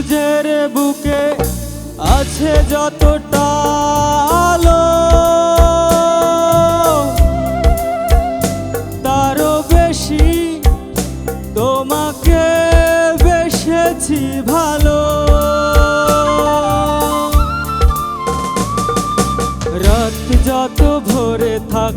সূর্যের বুকে আছে যতটা আলো তারও বেশি তোমাকে বেসেছি ভালো। রাত যত ভরে থাক